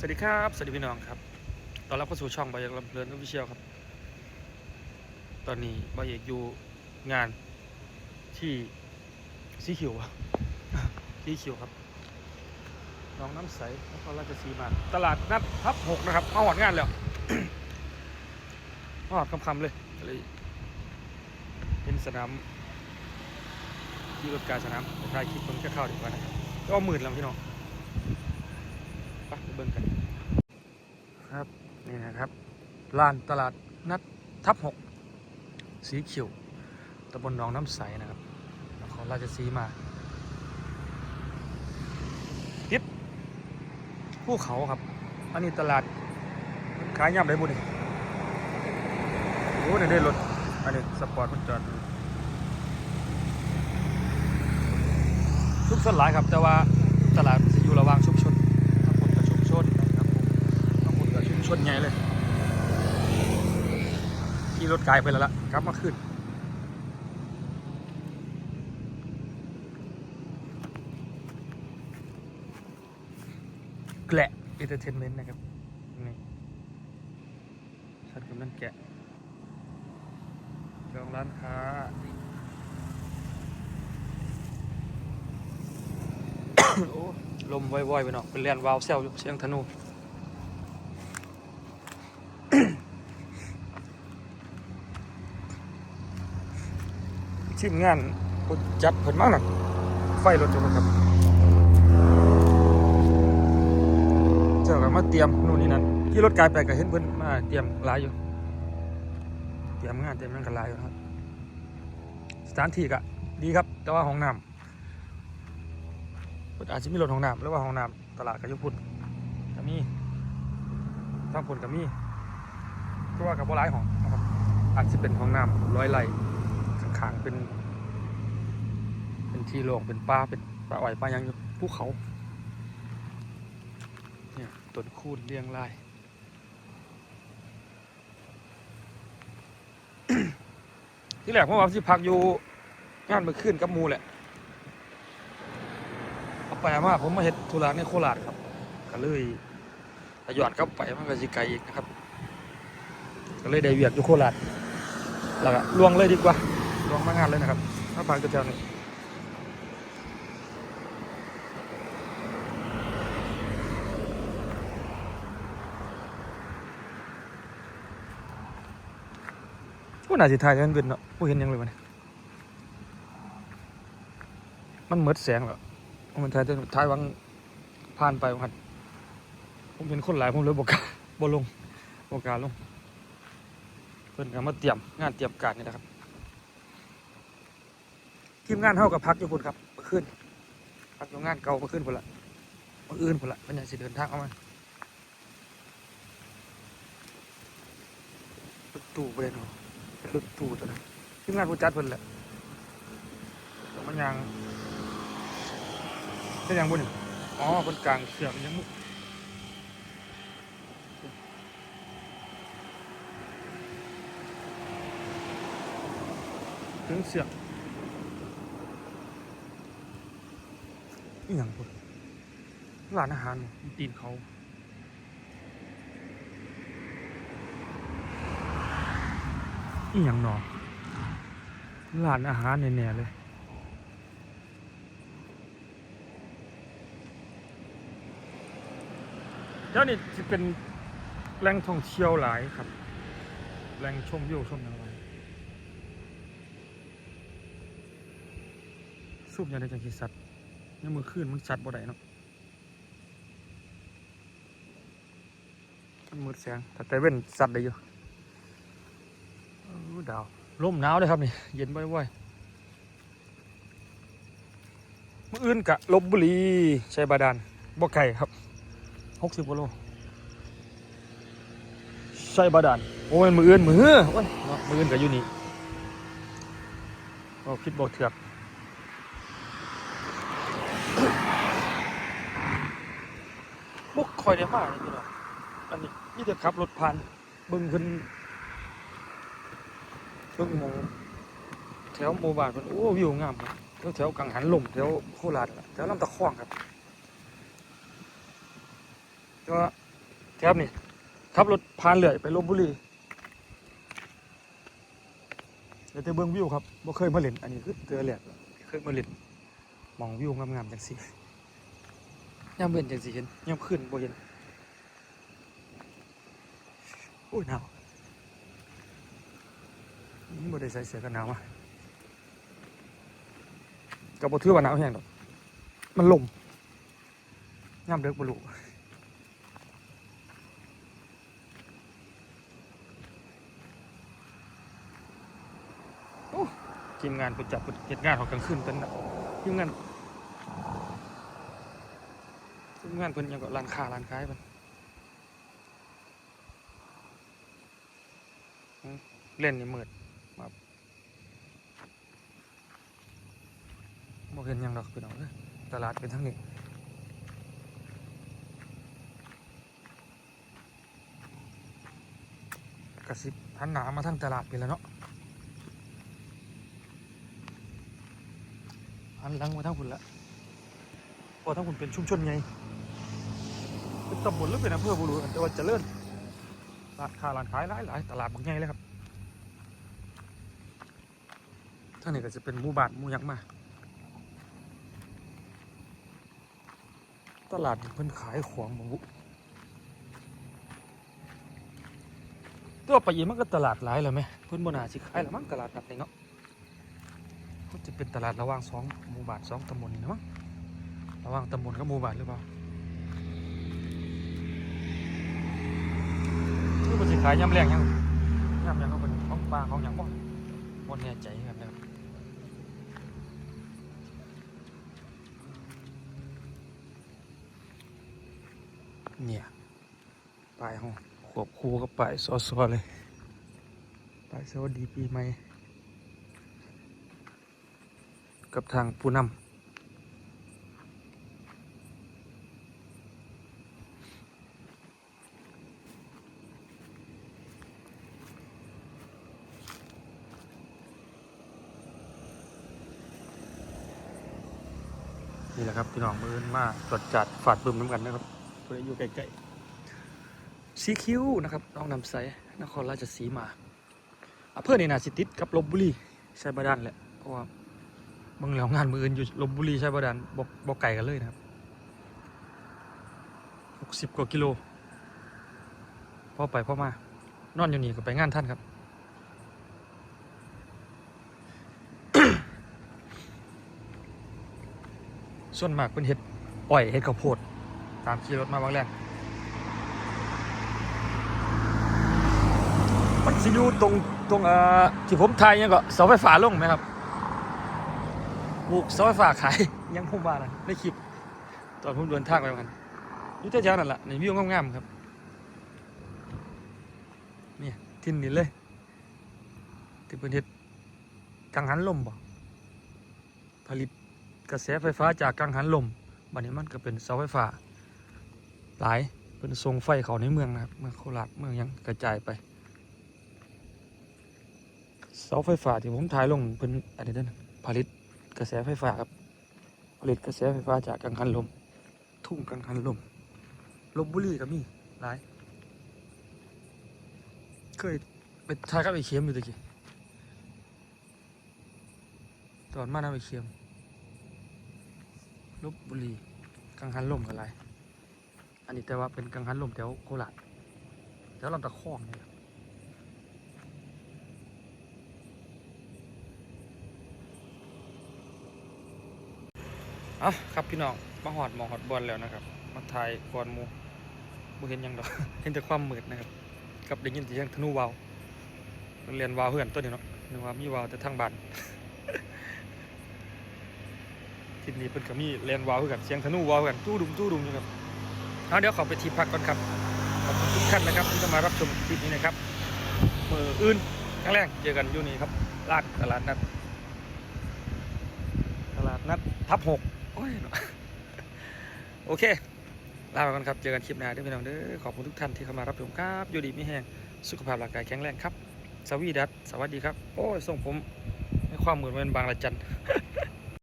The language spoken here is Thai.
สวัสดีครับ สวัสดีพี่น้องครับ ตอนรับเข้าสู่ช่องบอยเอกลำเพลินวิเชียลครับ ตอนนี้บอยเอกอยู่งานที่สีเขียวอะสีเขียวครับ น้องน้ำใสนครราชสีมา ตลาดนัดทับหกนะครับมาหอดงานแล้วมาหอดคำๆเลยเลยเป็นสนามที่รถการสนามไปถ่ายคลิปมันก็เข้าดีกว่านะครับก็หมื่นแล้วพี่น้อง ไปเบิ่งกัน ครับนี่นะครับลานตลาดนัดทับหกสีเขียวตำบลหนองน้ำใสนะครับนครราชสีมาติดภูเขาครับ อันนี้ตลาดขายย่ำได้บุญโอ้เนี่ยได้รถอันนี้สปอร์ตมันจอดอยู่ชุมชนหลายครับ แต่ว่าตลาดจะอยู่ระหว่างชุม ชนใหญ่เลยขี่รถไกลไปแล้วล่ะกลับมาขึ้นแกละเอนเตอร์เทนเมนต์นะครับนี่ชัดกำลังแกะจองร้านค้าโอ้ลมว่อยๆไปเนาะเป็นเรียนวาวเซลเสียงธนู ทีมงานจัดเพิ่นมากนะไฟรถจุกครับ เจ้าก็มาเตรียมนู่นนี่นั่นที่รถกายไปก็เห็นเพิ่นมาเตรียมหลายอยู่ เตรียมงานเตรียมนั่นกันหลายอยู่ครับ สถานที่ก็ดีครับ แต่ว่าห้องน้ำอาจจะมีรถห้องน้ำหรือว่าห้องน้ำตลาดก็อยุพุ่นก็มีทางพุ่นก็มีเพราะว่ากับบ่หลายห้องนะครับอาจจะเป็นห้องน้ำร้อยไร่ข้างๆเป็น ที่โล่งเป็นป่าเป็นป่าอ้อยป่ายังภูเขาเนี่ยต้นคูนเรียงรายที่แรกผมว่าสิพักอยู่งานมื่อคืนกับมูแหละเอาไปเอามาผมมาเห็ดธุระในโคราชครับก็เลยถ้าย้อนกลับไปมันก็สิไกลอีกนะครับ ก็เลยได้เวียกอยู่โคราชแล้วก็ลวงเลยดีกว่าลองมางานเลยนะครับถ้าผ่านกระเจ้านี่ ผู้น่าสิทายกันเป็นเนาะผู้เห็นยังเลยวะเนี่ยมันเหมือดแสงเหรอมันทายแต่ทายวังผ่านไปวังหันผมเห็นคนหลายผมเลยบอกกาบลงบอกกาลงเพิ่นก็มาเตรียมงานเตรียมการนี่นะครับทีมงานเท่ากับพักอยู่พุ่นครับเมื่อคืนพักอยู่งานเก่าเมื่อคืนคนละเมื่ออื่นคนละมันยังสิเดินทางเอามารถตู้ไปเลยเนาะ รถตู้ตัวนั้นทีมงานผู้จัดเพุ่นแหละแต่มันยังเป็นยังบุญอ๋อคนกลางเสือกยังมุกถึงเสือกอีหย่างพุ่นร้านอาหารตีนเขา อีหยังหนอร้านอาหารแน่ๆเลยเดี๋ยวนี้จะเป็นแหล่งท่องเที่ยวหลายครับแหล่งชมวิวชมอะไรสูบยาในจังคีสัตว์ยังมือขึ้นมันชัดบ่ได้เนาะมันมืดแสงแต่แต่เว้นสัตว์ได้อยู่ ดาวลมหนาวเลยครับนี่เย็นบ่อยๆมื่ออื่นกะลบบุรีชัยบาดาลบ่ไก่ครับหกสิบกิโลชัยบาดาลโอ้ยมืออื่นมือโอ้ยเนาะมืออื่นกะอยู่นี่ก็คิดบ่เถือกบุกคอยได้มากเลยพี่น้องอันนี้นี่จะขับรถผ่านบึงขึ้น เบิ่งมองแถวหมู่บ้านมันโอ้วิวงามครับแถวแถวกังหันลมแถวโคราชแถวลำตะคองครับแต่ว่าครับนี่ขับรถผ่านเรื่อยไปลบบุรีเดี๋ยวจะเบิ่งวิวครับบ่เคยมาเล่นอันนี้คือเตือแรกเคยมาเล่นมองวิวงามๆจังซี่ยามเว้นจังสิเห็นยามขึ้นบ่เห็นโอ้ยหนาว บ่ได้ใส่เสื้อกันหนาวมาก็บ่ถือว่าหนาวแฮงดอกมันลมยามเด็กบ่รู้ทีมงานไปจับเหตุงานของกลางคืนเป็นนะทีมงานทีมงานเพิ่นยังก็ร้านค้าร้านขายเพิ่นเล่นนี่มืด ครับบ่เห็นยังดอกพี่น้องเอ้ยตลาดเป็นทั้งนี้กระสิบหันหนามาทางตลาดไปแล้วเนาะหันหลังมาทางคุณละพอทางคุณเป็นชุมชนไงเป็นตำบลหรือเป็นอำเภอบุรุษแต่ว่าเจริญร้านค้าร้านขายหลายหลายตลาดบางใหญ่เลยครับทางนี้ก็จะเป็นหมู่บ้านหมู่ยักษ์มา ตลาดเพิ่นขายของบางบุตัวไปยิมันก็ตลาดหลายแล้วไหมเพิ่นบนาสิขายแล้วมั้งตลาดแบบนี้เนาะก็จะเป็นตลาดระหว่างสองหมู่บ้านสองตำบลนี่นะมั้งระหว่างตำบลกับหมู่บ้านหรือเปล่าคือมันจะขายยำแรงยังยำยังก็เป็นของปลาของอย่างบ่บ่แน่ใจ เนี่ยป้ายห้องขวบคู่กับป้ายซอๆเลยป้ายสวัสดีปีใหม่กับทางผู้นำนี่แหละครับ พี่น้องมือนมาตรวจจัดฝาดบึมน้ำกันนะครับ เพื่อยู่ใกล้ๆสีคิ้วนะครับน้องนำใสนครราชสีมาอำเภอนี่นาสิติดกับลบบุรีใช่บาดานแหละเพราะว่าบางแล้วงานมืออื่นอยู่ลบบุรีใช่ป่ะดันบอกบอกไก่กันเลยนะครับหกสิบกว่ากิโลพ่อไปพ่อมานอนอยู่นี่ก็ไปงานท่านครับส่วนมากเป็นเห็ดอ้อยเห็ดข้าวโพด ตามขี่รถมาบางแรกมันสิอยู่ตรงตรงเอ่อที่ผมไทยยังก็เสาไฟฟ้าลงไหมครับปลูกเสาไฟฟ้าขายยังผมว่านะในคลิปตอนผมเดินทางไปมันอยู่แถวๆนั่นแหละในวิวงามๆครับนี่ทินนี่เลยที่เป็นเฮ็ดกังหันลมบ่ผลิตกระแสไฟฟ้าจากกังหันลมบัดนี้มันก็เป็นเสาไฟฟ้า หลายเป็นทรงไฟเขาในเมืองนะครับเมืองโคราชเมืองยังกระจายไปเสาไฟฟ้าที่ผมถ่ายลงเป็นอะไรนั่นนะผลิตกระแสไฟฟ้าครับผลิตกระแสไฟฟ้าจากกังหันลม ทุ่งกังหันลมลบบุรีก็มีหลาย เคยไปทายกับไอ้เข็มอยู่ตะกี้ตอนมาน้ำไอ้เข็มลบบุรีกังหันลมกันไร อันนี้แต่ว่าเป็นกังหันลมแถวโคราชแถวลำตะคองนี่แหละเอาครับพี่น้องมาหอดมองหอดบอลแล้วนะครับ มาถ่ายก่อนมูบ่เห็นยังดอก เห็นแต่ความมืดนะครับกับได้ยินเสียงธนูวาวเรียนวาวเพื่อนตัวนี้เนาะนึกว่ามีวาวแต่ทางบ้านทีนี้เพิ่นก็มีเรียนวาวคือนเสียงธนูวาวคือนตู้ดุมตู้ดุมอยู่ครับ เอาเดี๋ยวขอไปที่พักก่อนครับขอบคุณทุกท่านนะครับที่จะมารับชมคลิปนี้นะครับมืออื่นครั้งแรกเจอกันอยู่นี่ครับลาดตลาดนัดตลาดนัดทับหกโอ้ยเนาะโอเคลาไปก่อนครับเจอกันคลิปหน้าด้วยพี่น้องเด้อขอบคุณทุกท่านที่เข้ามารับชมครับอยู่ดีไม่แห้งสุขภาพร่างกายแข็งแรงครับสวีดัสสวัสดีครับ โอ้ยส่งผมให้ความเหมือนเป็นบางละจัน